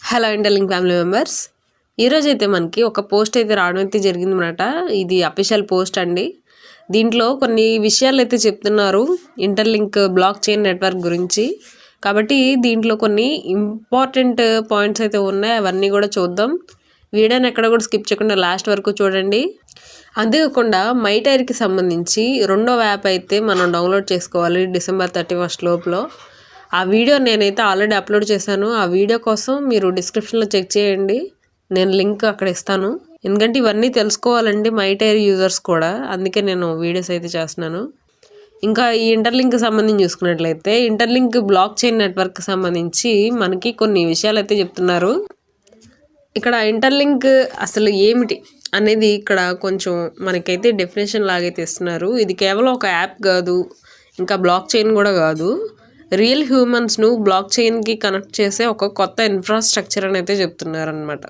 Hello ఇంటర్లింగ్ family members ఈరోజు అయితే మనకి ఒక పోస్ట్ అయితే రావడం అయితే జరిగిందనమాట. ఇది అఫీషియల్ పోస్ట్ అండి. దీంట్లో కొన్ని విషయాలు అయితే చెప్తున్నారు ఇంటర్లింక్ బ్లాక్ చైన్ నెట్వర్క్ గురించి. కాబట్టి దీంట్లో కొన్ని ఇంపార్టెంట్ పాయింట్స్ అయితే ఉన్నాయి. అవన్నీ కూడా చూద్దాం. వీడియోని ఎక్కడ కూడా స్కిప్ చేయకుండా లాస్ట్ వరకు చూడండి. అంతేకాకుండా మైటైర్కి సంబంధించి రెండో యాప్ అయితే మనం డౌన్లోడ్ చేసుకోవాలి డిసెంబర్ థర్టీ ఫస్ట్ లోపల. ఆ వీడియో నేనైతే ఆల్రెడీ అప్లోడ్ చేశాను. ఆ వీడియో కోసం మీరు డిస్క్రిప్షన్లో చెక్ చేయండి. నేను లింక్ అక్కడ ఇస్తాను. ఎందుకంటే ఇవన్నీ తెలుసుకోవాలండి మైటైర్ యూజర్స్ కూడా. అందుకే నేను వీడియోస్ అయితే చేస్తున్నాను. ఇంకా ఈ ఇంటర్లింక్ సంబంధించి చూసుకున్నట్లయితే ఇంటర్లింక్ బ్లాక్ చైన్ నెట్వర్క్ సంబంధించి మనకి కొన్ని విషయాలు అయితే చెప్తున్నారు. ఇక్కడ ఇంటర్లింక్ అసలు ఏమిటి అనేది ఇక్కడ కొంచెం మనకైతే డెఫినేషన్ లాగైతే ఇస్తున్నారు. ఇది కేవలం ఒక యాప్ కాదు. ఇంకా బ్లాక్ చైన్ కూడా కాదు. రియల్ హ్యూమన్స్ను బ్లాక్ చైన్కి కనెక్ట్ చేసే ఒక కొత్త ఇన్ఫ్రాస్ట్రక్చర్ అని అయితే చెప్తున్నారనమాట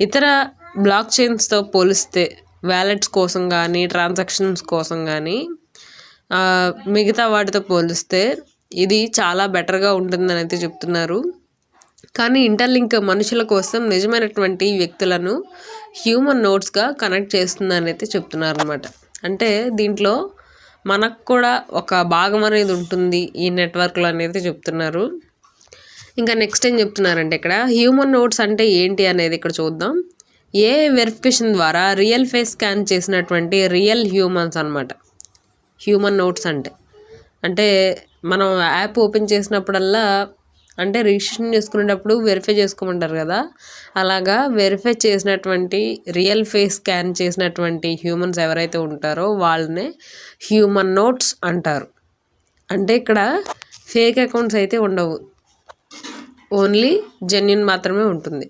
ఇతర బ్లాక్ చైన్స్తో పోలిస్తే వ్యాలెట్స్ కోసం కానీ ట్రాన్సాక్షన్స్ కోసం కానీ మిగతా వాటితో పోలిస్తే ఇది చాలా బెటర్గా ఉంటుందని అయితే చెప్తున్నారు. కానీ ఇంటర్లింక్ మనుషుల కోసం నిజమైనటువంటి వ్యక్తులను హ్యూమన్ నోట్స్గా కనెక్ట్ చేస్తుందని అయితే చెప్తున్నారు అనమాట అంటే దీంట్లో మనకు కూడా ఒక భాగం అనేది ఉంటుంది ఈ నెట్వర్క్లో అనేది చెప్తున్నారు. ఇంకా నెక్స్ట్ ఏం చెప్తున్నారంటే ఇక్కడ హ్యూమన్ నోట్స్ అంటే ఏంటి అనేది ఇక్కడ చూద్దాం. ఏ వెరిఫికేషన్ ద్వారా రియల్ ఫేస్ స్కాన్ చేసినటువంటి రియల్ హ్యూమన్స్ అనమాట హ్యూమన్ నోట్స్ అంటే అంటే మనం యాప్ ఓపెన్ చేసినప్పుడల్లా అంటే రిజిస్ట్రేషన్ చేసుకునేటప్పుడు వెరిఫై చేసుకోమంటారు కదా? అలాగా వెరిఫై చేసినటువంటి రియల్ ఫేస్ స్కాన్ చేసినటువంటి హ్యూమన్స్ ఎవరైతే ఉంటారో వాళ్ళనే హ్యూమన్ నోట్స్ అంటారు. అంటే ఇక్కడ ఫేక్ అకౌంట్స్ అయితే ఉండవు. ఓన్లీ జెన్యున్ మాత్రమే ఉంటుంది.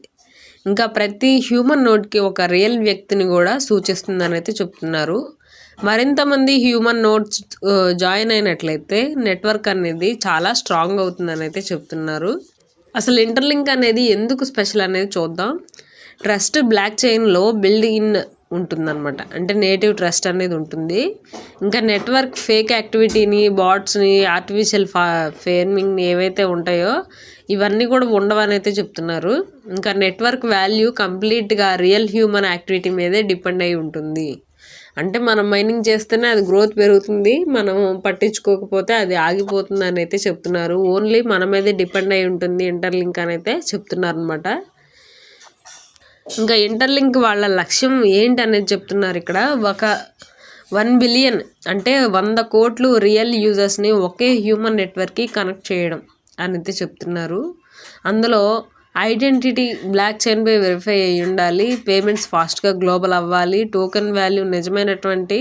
ఇంకా ప్రతి హ్యూమన్ నోట్కి ఒక రియల్ వ్యక్తిని కూడా సూచిస్తుందని అయితే చెప్తున్నారు. మరింతమంది హ్యూమన్ నోట్స్ జాయిన్ అయినట్లయితే నెట్వర్క్ అనేది చాలా స్ట్రాంగ్ అవుతుందని అయితే చెప్తున్నారు. అసలు ఇంటర్లింక్ అనేది ఎందుకు స్పెషల్ అనేది చూద్దాం. ట్రస్ట్ బ్లాక్ చైన్లో బిల్డ్ ఇన్ ఉంటుందన్నమాట. అంటే నేటివ్ ట్రస్ట్ అనేది ఉంటుంది. ఇంకా నెట్వర్క్ ఫేక్ యాక్టివిటీని బాట్స్ని ఆర్టిఫిషియల్ ఫా ఫేర్మింగ్ని ఏవైతే ఉంటాయో ఇవన్నీ కూడా ఉండవని అయితే చెప్తున్నారు. ఇంకా నెట్వర్క్ వాల్యూ కంప్లీట్గా రియల్ హ్యూమన్ యాక్టివిటీ మీదే డిపెండ్ అయి ఉంటుంది. అంటే మనం మైనింగ్ చేస్తేనే అది గ్రోత్ పెరుగుతుంది. మనం పట్టించుకోకపోతే అది ఆగిపోతుంది అని అయితే చెప్తున్నారు. ఓన్లీ మన మీదే డిపెండ్ అయి ఉంటుంది ఇంటర్లింక్ అని అయితే చెప్తున్నారు అనమాట ఇంకా ఇంటర్లింక్ వాళ్ళ లక్ష్యం ఏంటి అనేది చెప్తున్నారు ఇక్కడ. ఒక వన్ బిలియన్ అంటే వంద కోట్లు రియల్ యూజర్స్ని ఒకే హ్యూమన్ నెట్వర్క్కి కనెక్ట్ చేయడం అని అయితే చెప్తున్నారు. అందులో ఐడెంటిటీ బ్లాక్ చైన్పై వెరిఫై అయ్యి ఉండాలి. పేమెంట్స్ ఫాస్ట్గా గ్లోబల్ అవ్వాలి. టోకెన్ వాల్యూ నిజమైనటువంటి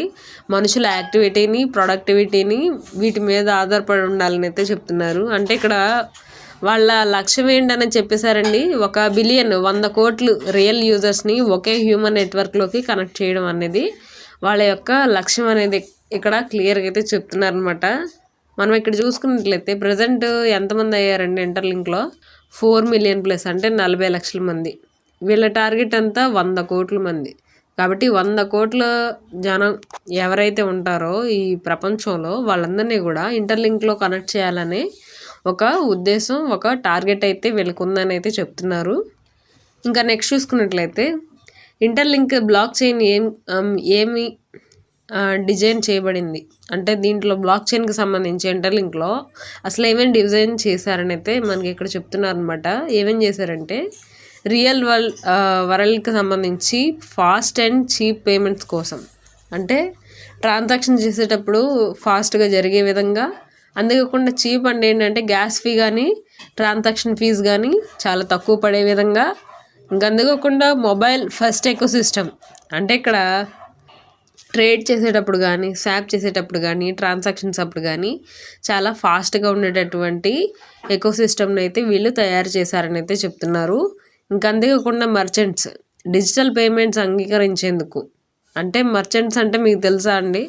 మనుషుల యాక్టివిటీని ప్రొడక్టివిటీని వీటి మీద ఆధారపడి ఉండాలని అయితే చెప్తున్నారు. అంటే ఇక్కడ వాళ్ళ లక్ష్యం ఏంటని చెప్పేశారండి. ఒక బిలియన్ వంద కోట్లు రియల్ యూజర్స్ని ఒకే హ్యూమన్ నెట్వర్క్లోకి కనెక్ట్ చేయడం అనేది వాళ్ళ యొక్క లక్ష్యం అనేది ఇక్కడ క్లియర్గా అయితే చెప్తున్నారనమాట మనం ఇక్కడ చూసుకున్నట్లయితే ప్రజెంట్ ఎంతమంది అయ్యారండి ఇంటర్లింక్లో? ఫోర్ మిలియన్ ప్లస్ అంటే నలభై లక్షల మంది. వీళ్ళ టార్గెట్ అంతా వంద కోట్ల మంది. కాబట్టి వంద కోట్ల జనం ఎవరైతే ఉంటారో ఈ ప్రపంచంలో వాళ్ళందరినీ కూడా ఇంటర్లింక్లో కనెక్ట్ చేయాలని ఒక ఉద్దేశం ఒక టార్గెట్ అయితే వీళ్ళకుందని అయితే చెప్తున్నారు. ఇంకా నెక్స్ట్ చూసుకున్నట్లయితే ఇంటర్లింక్ బ్లాక్ చైన్ ఏం ఏమి డిజైన్ చేయబడింది. అంటే దీంట్లో బ్లాక్ చైన్కి సంబంధించి ఇంటర్లింక్లో అసలు ఏమేమి డిజైన్ చేశారని అయితే మనకి ఇక్కడ చెప్తున్నారు అనమాట ఏమేం చేశారంటే రియల్ వరల్డ్ వరల్డ్కి సంబంధించి ఫాస్ట్ అండ్ చీప్ పేమెంట్స్ కోసం. అంటే ట్రాన్సాక్షన్ చేసేటప్పుడు ఫాస్ట్గా జరిగే విధంగా అంతేకాకుండా చీప్ అంటే ఏంటంటే గ్యాస్ ఫీ కానీ ట్రాన్సాక్షన్ ఫీజు కానీ చాలా తక్కువ పడే విధంగా ఇంకా అందుకోకుండా మొబైల్ ఫస్ట్ ఎకో సిస్టమ్ అంటే ఇక్కడ ట్రేడ్ చేసేటప్పుడు కానీ స్వాప్ చేసేటప్పుడు కానీ ట్రాన్సాక్షన్స్ అప్పుడు కానీ చాలా ఫాస్ట్గా ఉండేటటువంటి ఎకో సిస్టమ్ని అయితే వీళ్ళు తయారు చేశారని అయితే చెప్తున్నారు. ఇంకా అంతేకాకుండా మర్చెంట్స్ డిజిటల్ పేమెంట్స్ అంగీకరించేందుకు. అంటే మర్చెంట్స్ అంటే మీకు తెలుసా అండి?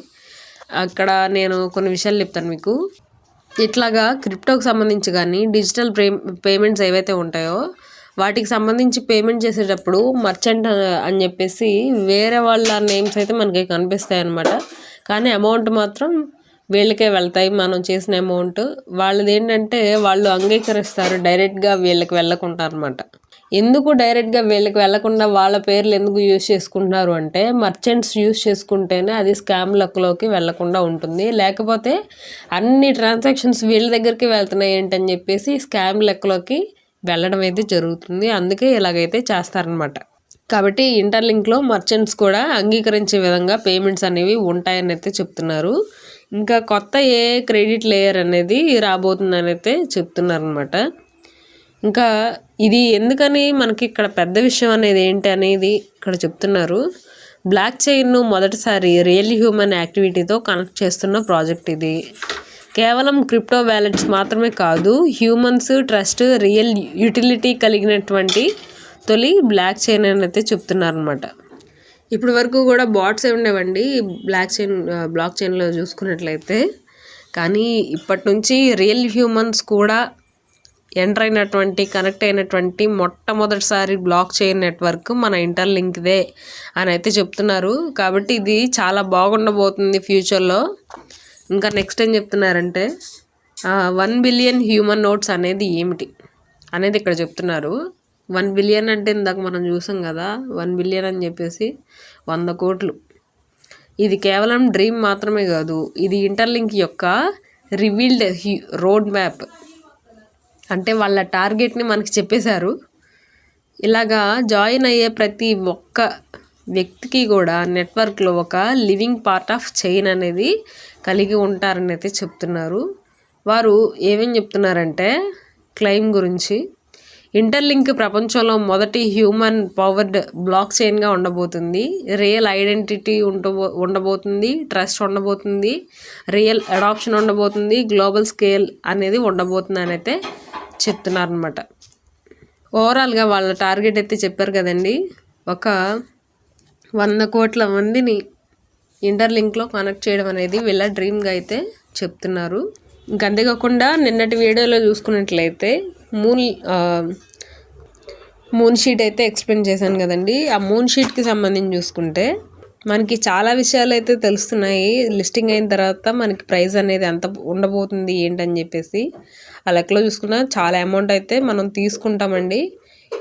అక్కడ నేను కొన్ని విషయాలు చెప్తాను మీకు. ఇట్లాగా క్రిప్టోకి సంబంధించి కానీ డిజిటల్ పే పేమెంట్స్ ఏవైతే ఉంటాయో వాటికి సంబంధించి పేమెంట్ చేసేటప్పుడు మర్చెంట్ అని చెప్పేసి వేరే వాళ్ళ నేమ్స్ అయితే మనకి కనిపిస్తాయి అన్నమాట కానీ అమౌంట్ మాత్రం వీళ్ళకే వెళ్తాయి. మనం చేసిన అమౌంట్ వాళ్ళది ఏంటంటే వాళ్ళు అంగీకరిస్తారు. డైరెక్ట్గా వీళ్ళకి వెళ్ళకుండా అనమాట ఎందుకు డైరెక్ట్గా వీళ్ళకి వెళ్ళకుండా వాళ్ళ పేర్లు ఎందుకు యూజ్ చేసుకుంటున్నారు అంటే మర్చెంట్స్ యూజ్ చేసుకుంటేనే అది స్కామ్ లక్లోకి వెళ్ళకుండా ఉంటుంది. లేకపోతే అన్ని ట్రాన్సాక్షన్స్ వీళ్ళ దగ్గరికి వెళ్తున్నాయి ఏంటని చెప్పేసి స్కామ్ లెక్కలోకి వెళ్ళడం అయితే జరుగుతుంది. అందుకే ఇలాగైతే చేస్తారనమాట. కాబట్టి ఇంటర్లింక్లో మర్చెంట్స్ కూడా అంగీకరించే విధంగా పేమెంట్స్ అనేవి ఉంటాయని అయితే చెప్తున్నారు. ఇంకా కొత్త ఏ క్రెడిట్ లేయర్ అనేది రాబోతుందని అయితే చెప్తున్నారనమాట. ఇంకా ఇది ఎందుకని మనకి ఇక్కడ పెద్ద విషయం అనేది ఏంటి అనేది ఇక్కడ చెప్తున్నారు. బ్లాక్ చైన్ను మొదటిసారి రియల్ హ్యూమన్ యాక్టివిటీతో కనెక్ట్ చేస్తున్న ప్రాజెక్ట్ ఇది. కేవలం క్రిప్టో వ్యాలెట్స్ మాత్రమే కాదు హ్యూమన్స్ ట్రస్ట్ రియల్ యూటిలిటీ కలిగినటువంటి తొలి బ్లాక్ చైన్ అని అయితే చెప్తున్నారు అనమాట ఇప్పటి వరకు కూడా బాట్స్ ఉండేవండి బ్లాక్ చైన్ బ్లాక్ చైన్లో చూసుకున్నట్లయితే. కానీ ఇప్పటి నుంచి రియల్ హ్యూమన్స్ కూడా ఎంటర్ అయినటువంటి కనెక్ట్ అయినటువంటి మొట్టమొదటిసారి బ్లాక్ చైన్ నెట్వర్క్ మన ఇంటర్లింక్దే అని అయితే చెప్తున్నారు. కాబట్టి ఇది చాలా బాగుండబోతుంది ఫ్యూచర్లో. ఇంకా నెక్స్ట్ ఏం చెప్తున్నారంటే వన్ బిలియన్ హ్యూమన్ నోట్స్ అనేది ఏమిటి? అనేది ఇక్కడ చెప్తున్నారు. వన్ బిలియన్ అంటే ఇందాక మనం చూసాం కదా వన్ బిలియన్ అని చెప్పేసి వంద కోట్లు. ఇది కేవలం డ్రీమ్ మాత్రమే కాదు ఇది ఇంటర్లింక్ యొక్క రివీల్డ్ రోడ్ మ్యాప్ అంటే వాళ్ళ టార్గెట్ని మనకి చెప్పేశారు. ఇలాగా జాయిన్ అయ్యే ప్రతి ఒక్క వ్యక్తికి కూడా నెట్వర్క్లో ఒక లివింగ్ పార్ట్ ఆఫ్ చైన్ అనేది కలిగి ఉంటారని అయితే చెప్తున్నారు. వారు ఏమేం చెప్తున్నారంటే క్లెయిమ్ గురించి. ఇంటర్లింక్ ప్రపంచంలో మొదటి హ్యూమన్ పవర్డ్ బ్లాక్ చైన్గా ఉండబోతుంది. రియల్ ఐడెంటిటీ ఉండబో ఉండబోతుంది. ట్రస్ట్ ఉండబోతుంది. రియల్ అడాప్షన్ ఉండబోతుంది. గ్లోబల్ స్కేల్ అనేది ఉండబోతుంది అని అయితే చెప్తున్నారనమాట ఓవరాల్గా వాళ్ళ టార్గెట్ అయితే చెప్పారు కదండి. ఒక వంద కోట్ల మందిని ఇంటర్లింక్లో కనెక్ట్ చేయడం అనేది వీళ్ళ డ్రీమ్గా అయితే చెప్తున్నారు. అంతేకాకుండా నిన్నటి వీడియోలో చూసుకున్నట్లయితే మూన్ మూన్ షీట్ అయితే ఎక్స్ప్లెయిన్ చేశాను కదండి. ఆ మూన్ షీట్కి సంబంధించి చూసుకుంటే మనకి చాలా విషయాలు అయితే తెలుస్తున్నాయి. లిస్టింగ్ అయిన తర్వాత మనకి ప్రైస్ అనేది ఎంత ఉండబోతుంది ఏంటని చెప్పేసి. ఆ లెక్కలో చూసుకున్న చాలా అమౌంట్ అయితే మనం తీసుకుంటామండి.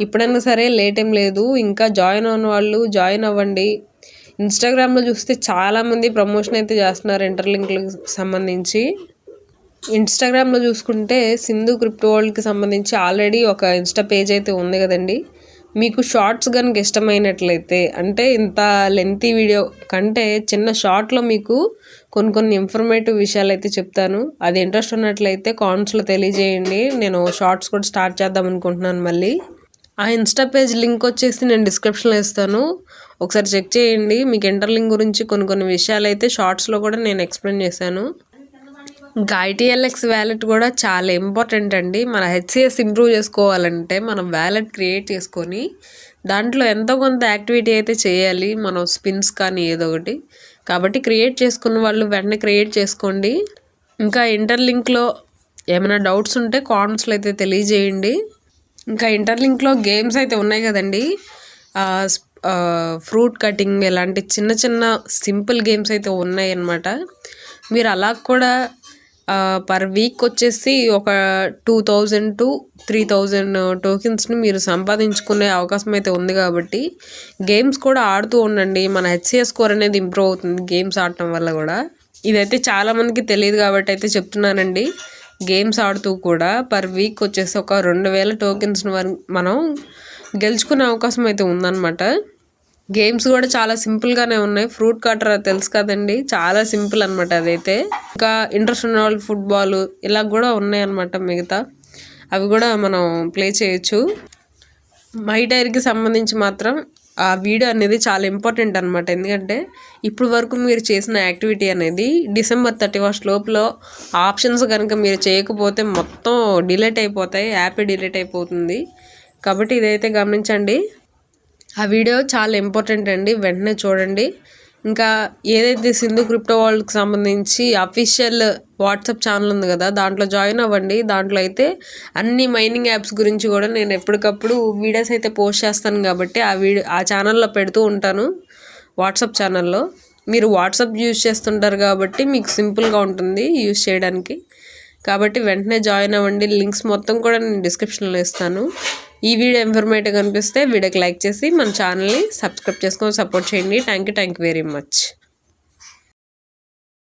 ఇప్పుడైనా సరే లేట్ ఏం లేదు. ఇంకా జాయిన్ అవ్వని వాళ్ళు జాయిన్ అవ్వండి. ఇన్స్టాగ్రామ్లో చూస్తే చాలామంది ప్రమోషన్ అయితే చేస్తున్నారు ఇంటర్లింక్లకు సంబంధించి. ఇన్స్టాగ్రామ్లో చూసుకుంటే సింధు క్రిప్టో వరల్డ్కి సంబంధించి ఆల్రెడీ ఒక ఇన్స్టా పేజ్ అయితే ఉంది కదండి. మీకు షార్ట్స్ కనుక ఇష్టమైనట్లయితే అంటే ఇంత లెంతీ వీడియో కంటే చిన్న షార్ట్లో మీకు కొన్ని కొన్ని ఇన్ఫర్మేటివ్ విషయాలు అయితే చెప్తాను. అది ఇంట్రెస్ట్ ఉన్నట్లయితే కామెంట్స్లో తెలియజేయండి. నేను షార్ట్స్ కూడా స్టార్ట్ చేద్దాం అనుకుంటున్నాను మళ్ళీ. ఆ ఇన్స్టా పేజ్ లింక్ వచ్చేసి నేను డిస్క్రిప్షన్లో ఇస్తాను. ఒకసారి చెక్ చేయండి. మీకు ఇంటర్లింక్ గురించి కొన్ని కొన్ని విషయాలు అయితే షార్ట్స్లో కూడా నేను ఎక్స్ప్లెయిన్ చేశాను. ఇంకా ఐటీఎల్ఎక్స్ వ్యాలెట్ కూడా చాలా ఇంపార్టెంట్ అండి. మన హెచ్సిఎస్ ఇంప్రూవ్ చేసుకోవాలంటే మనం వ్యాలెట్ క్రియేట్ చేసుకొని దాంట్లో ఎంతో కొంత యాక్టివిటీ అయితే చేయాలి. మనం స్పిన్స్ కానీ ఏదో ఒకటి. కాబట్టి క్రియేట్ చేసుకున్న వాళ్ళు వెంటనే క్రియేట్ చేసుకోండి. ఇంకా ఇంటర్లింక్లో ఏమైనా డౌట్స్ ఉంటే కామెంట్స్లో అయితే తెలియజేయండి. ఇంకా ఇంటర్లింక్లో గేమ్స్ అయితే ఉన్నాయి కదండి. ఫ్రూట్ కటింగ్ ఇలాంటి చిన్న చిన్న సింపుల్ గేమ్స్ అయితే ఉన్నాయి అన్నమాట. మీరు అలా కూడా పర్ వీక్ వచ్చేసి ఒక two thousand to three thousand టోకెన్స్ని మీరు సంపాదించుకునే అవకాశం అయితే ఉంది కాబట్టి గేమ్స్ కూడా ఆడుతూ ఉండండి. మన హెచ్సిఎస్ స్కోర్ అనేది ఇంప్రూవ్ అవుతుంది గేమ్స్ ఆడటం వల్ల కూడా. ఇదైతే చాలామందికి తెలియదు కాబట్టి అయితే చెప్తున్నానండి. గేమ్స్ ఆడుతూ కూడా పర్ వీక్ వచ్చేసి ఒక రెండు వేల టోకెన్స్ని మనం గెలుచుకునే అవకాశం అయితే ఉందన్నమాట. గేమ్స్ కూడా చాలా సింపుల్గానే ఉన్నాయి. ఫ్రూట్ కటర్ తెలుసు కదండి. చాలా సింపుల్ అనమాట అదైతే. ఇంకా ఇంటర్నేషనల్ ఫుట్బాల్ ఇలా కూడా ఉన్నాయి అనమాట మిగతా. అవి కూడా మనం ప్లే చేయొచ్చు. మై డైరీకి సంబంధించి మాత్రం ఆ వీడియో అనేది చాలా ఇంపార్టెంట్ అనమాట ఎందుకంటే ఇప్పుడు వరకు మీరు చేసిన యాక్టివిటీ అనేది డిసెంబర్ థర్టీ ఫస్ట్ లోపల ఆప్షన్స్ కనుక మీరు చేయకపోతే మొత్తం డిలీట్ అయిపోతాయి యాప్ డిలీట్ అయిపోతుంది. కాబట్టి ఇదైతే గమనించండి. ఆ వీడియో చాలా ఇంపార్టెంట్ అండి. వెంటనే చూడండి. ఇంకా ఏదైతే సింధు క్రిప్టో వరల్డ్కి సంబంధించి అఫీషియల్ వాట్సాప్ ఛానల్ ఉంది కదా దాంట్లో జాయిన్ అవ్వండి. దాంట్లో అయితే అన్ని మైనింగ్ యాప్స్ గురించి కూడా నేను ఎప్పటికప్పుడు వీడియోస్ అయితే పోస్ట్ చేస్తాను కాబట్టి ఆ వీడియో ఆ ఛానల్లో పెడుతూ ఉంటాను వాట్సాప్ ఛానల్లో. మీరు వాట్సాప్ యూజ్ చేస్తుంటారు కాబట్టి మీకు సింపుల్గా ఉంటుంది యూజ్ చేయడానికి. కాబట్టి వెంటనే జాయిన్ అవ్వండి. లింక్స్ మొత్తం కూడా నేను డిస్క్రిప్షన్లో ఇస్తాను. ఈ వీడియో ఇన్ఫర్మేటివ్ కనిపిస్తే వీడియోకి లైక్ చేసి మన ఛానల్ని సబ్స్క్రైబ్ చేసుకొని సపోర్ట్ చేయండి. Thank you thank you very much.